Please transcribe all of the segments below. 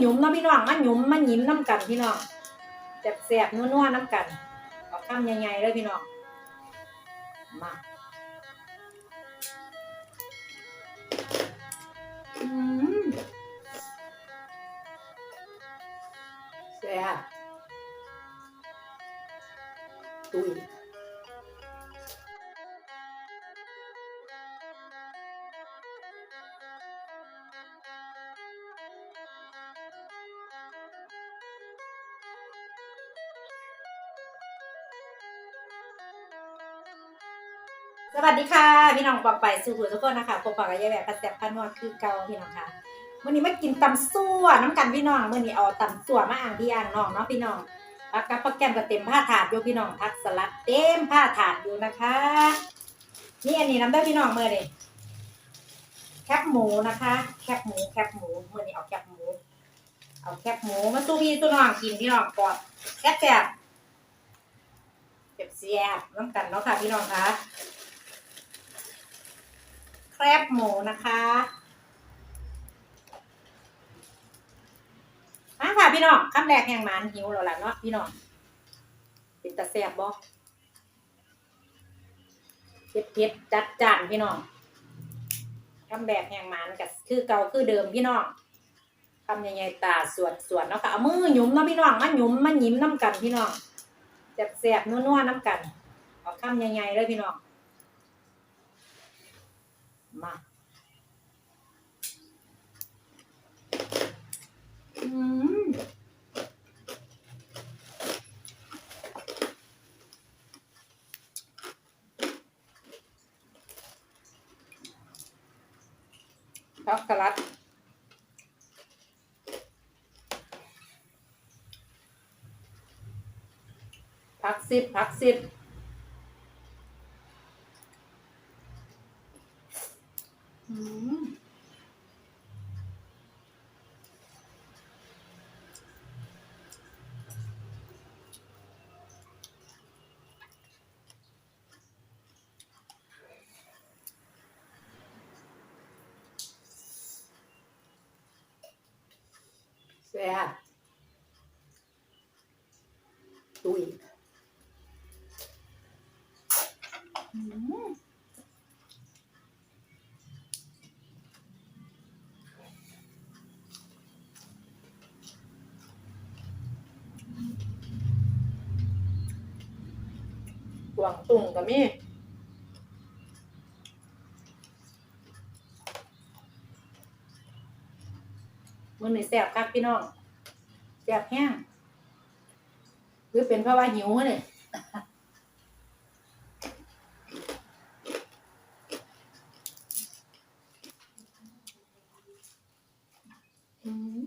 หยุมเนาะพี่น้องมาหยุมมาหยิ้มน้ำกันพี่น้องแสบๆนัวๆน้ำกันเอาข้ามใหญ่ๆเลยพี่น้องมาแซ่บตุย สวัสดีค่ะ พี่น้องปอกไปสู่หูทุกคนนะคะปกปอกกับยายแบบกระแสพันวดคือเก่าพี่น้องค่ะวันนี้มากินตำซั่วน้ำกันพี่น้องวันนี้เอาตำซั่วมาอ่างพี่อ่างน้องเนาะพี่น้องผักกับโปรแกรมก็เต็มผ้าถาดอยู่พี่น้องผักสลัดเต็มผ้าถาดอยู่นะคะ นี่อันนี้น้ำได้พี่น้องเมื่อนี่แคบหมูนะคะ แคบหมูแคบหมูเมื่อนี้เอาแคบหมู เอาแคบหมูมาสู้พี่สู้น้องกินพี่น้องกอดแคบแซ่บเจ็บเสียบน้ำกันเนาะค่ะพี่น้องคะ ครบหมูนะคะมาค่ะพี่น้องคำแรกแห่งหมานหิวแล้วล่ะเนาะพี่น้องเป็นตาแซ่บบ่เผ็ดเผ็ดจัดจานพี่น้องคำแรกแห่งหมานกับคือเก่าคือเดิมพี่น้องคำใหญ่ๆตาสวดสวดเนาะค่ะเอามือหยุมเนาะพี่น้องมาหยุมมาหยิ้มน้ำกันพี่น้องแซ่บๆนัวๆน้ำกันเอาคำใหญ่ๆเลยพี่น้อง มาอืมช็อกโกแลตพักสิบพักสิบ อืม แซ่บตุ้ยอืมกวางตุ่งก็มี มื้อนี้แซ่บคักพี่น้องแซ่บแห้งหรือเป็นเพราะว่าหิวเนี่ย อืม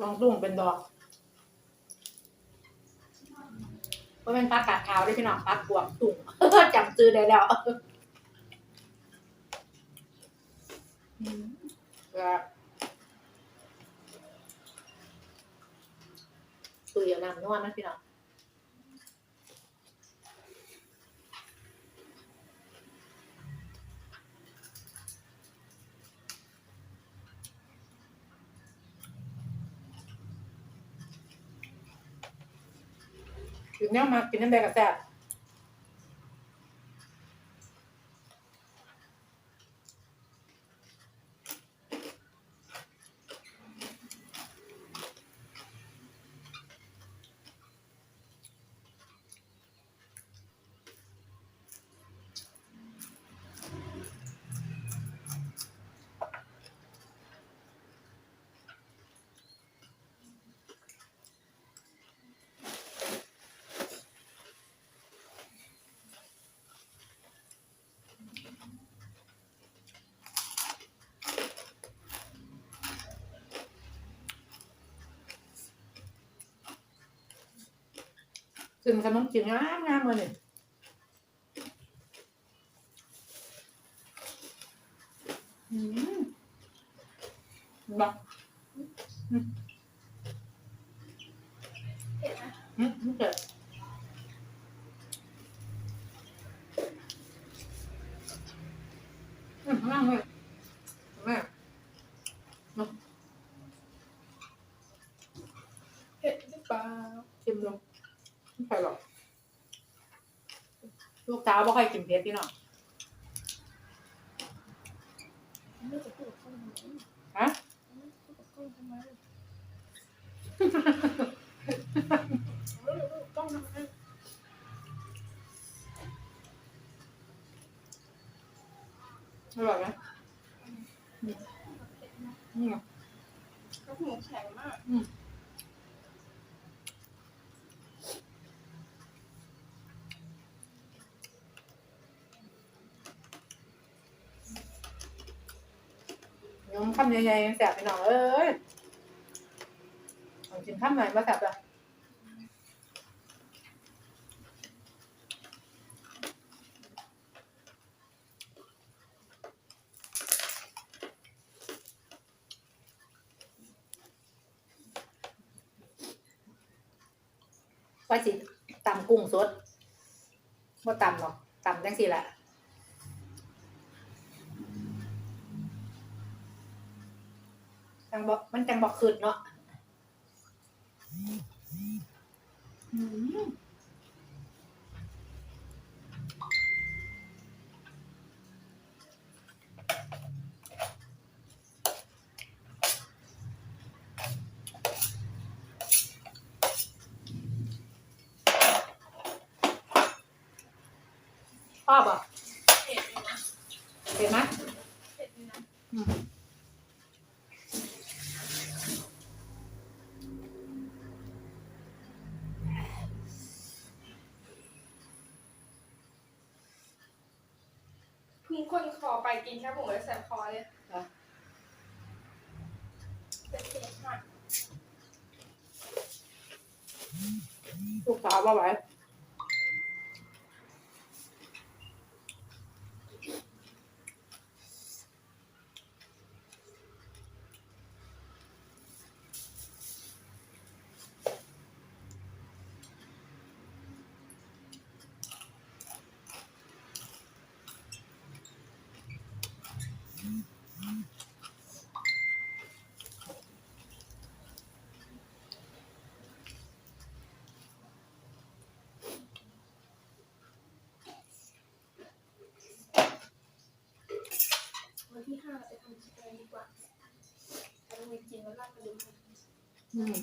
ลองตุ้งเป็นดอกว่าเป็นผักกาดขาวด้วยพี่น้องผักกวางตุ่งจำซื้อได้แล้วอืมแล้วตุยเอาน้ำนวดนะพี่น้อง กินเนี้ยม กินน้ำแดงกับแซ่บกินขนมจีนงามงามๆเลยอืมบอกเผ็ดนะอืมไม่เกิดอืมนั่งเลยแม่ เผ็ดหรือเปล่า ชิมลงไม่ใช่หรอกลูกสาวบ่ค่อยกินเผ็ดพี่น้องไม่จะพูดกับกล้องทำไมฮะไม่จะพูดกับกล้องทำไมไม่จะพูดกับกล้องทำไมอร่อยไหมนี่ไงกระหูแข็งมาก ยมคำใหญ่ๆแสบพี่น้องเอ้ยเอากินคำหน่อยมาแสบจ้ะว่าสิตำกุ้งสดว่าตำหรอกตำจังสิแหละ จังบอกมันจังบอกคืดเนาะอืมพ่อบอก เผ็ดอยู่นะ เห็นไหม เผ็ดอยู่นะ อืม เพึ่ง คนคอไปกินแค่หมูแล้วแสบคอเลยเหรอ เป็นเผ็ดมากลูกสาวว่าไหว ที่ห้าเราไปทำสเปรย์ดีกว่าราไปกินแล้วลากไปดูกันอืม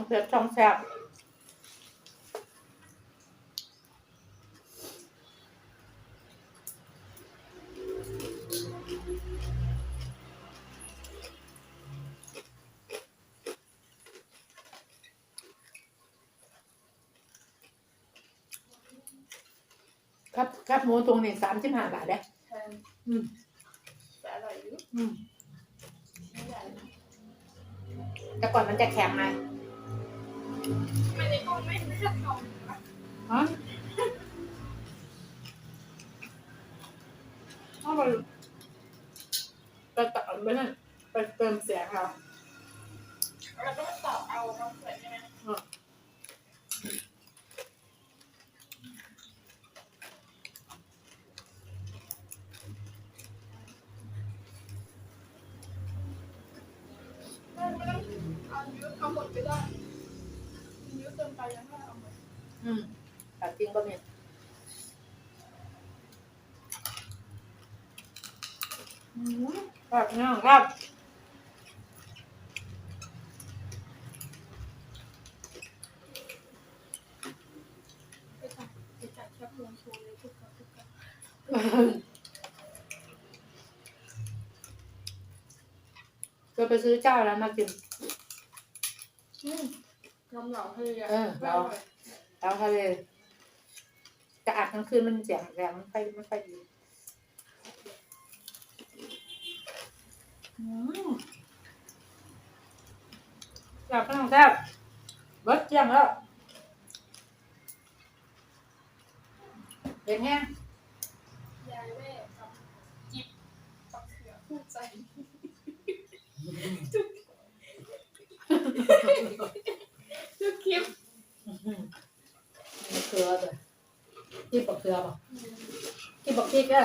องเผ็ดช่องแซ่บครับครับหมูตรงนี้สามสิบห้าบาทเด้แทนอืมแต่อร่อยอยู่อืม ไม่ใหญ่ แต่ก่อนมันจะแข็งไง ไม่ได้กล้องไม่ได้ทำนะฮะเอาไปไปตัดไม่ได้ไปเติมเสียงเราเราต้องตอบเอาน้องเปิดใช่ไหม ตังไม่อืมผักจริงก็มีอืมเงาครับตัดบเลยทุคนทุเราไปซื้อเจ้าแล้วมากิน อืม น้ำเหลาทะเลอะเออเหลา แล้วทะเลจะอัดกลางคืนมันเสียงแรงมันไปไม่ค่อยดีอืมอยากขนมแซ่บเบิดเจียงแล้วเป็นแห้งยายแม่กับจิบปักเขือพูดใจทุกคลิป อื้อหือมันเกลือเลยที่บอกเกลือบอกที่บอกที่ก็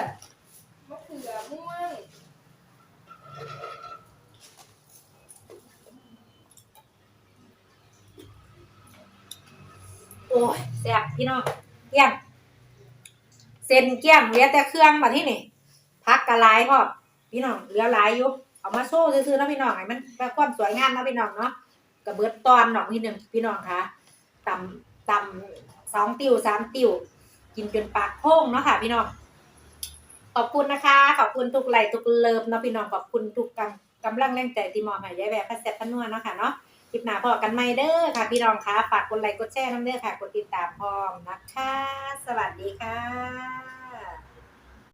มะเขือม่วงโอ้ยแซ่บพี่น้องเกลี้ยงเส้นเกลี้ยงเหลือแต่เครื่องมาที่นี่พักกะลายพ่อพี่น้องเหลือหลายอยู่เอามาโซ่ซื้อๆนะพี่น้องให้มันแบบความสวยงามนะพี่น้องเนาะกระเบิดตอนหนองทีหนึ่งพี่น้องคะ ตำตำสองติวสามติวกินจนปากโค้งเนาะค่ะ พี่น้องขอบคุณนะคะ ขอบคุณทุกไลค์ทุกเลิฟเนาะพี่น้องขอบคุณทุกกำกำลังแรงใจที่มอบให้ยายแบบพัสเซ็ตพันนวเนาะค่ะเนาะคลิปหน้าพอกันใหม่เด้อค่ะ พี่น้องคะฝากกดไลค์กดแชร์น้ำเด้อค่ะกดติดตามพร้อมนะคะ สวัสดีค่ะ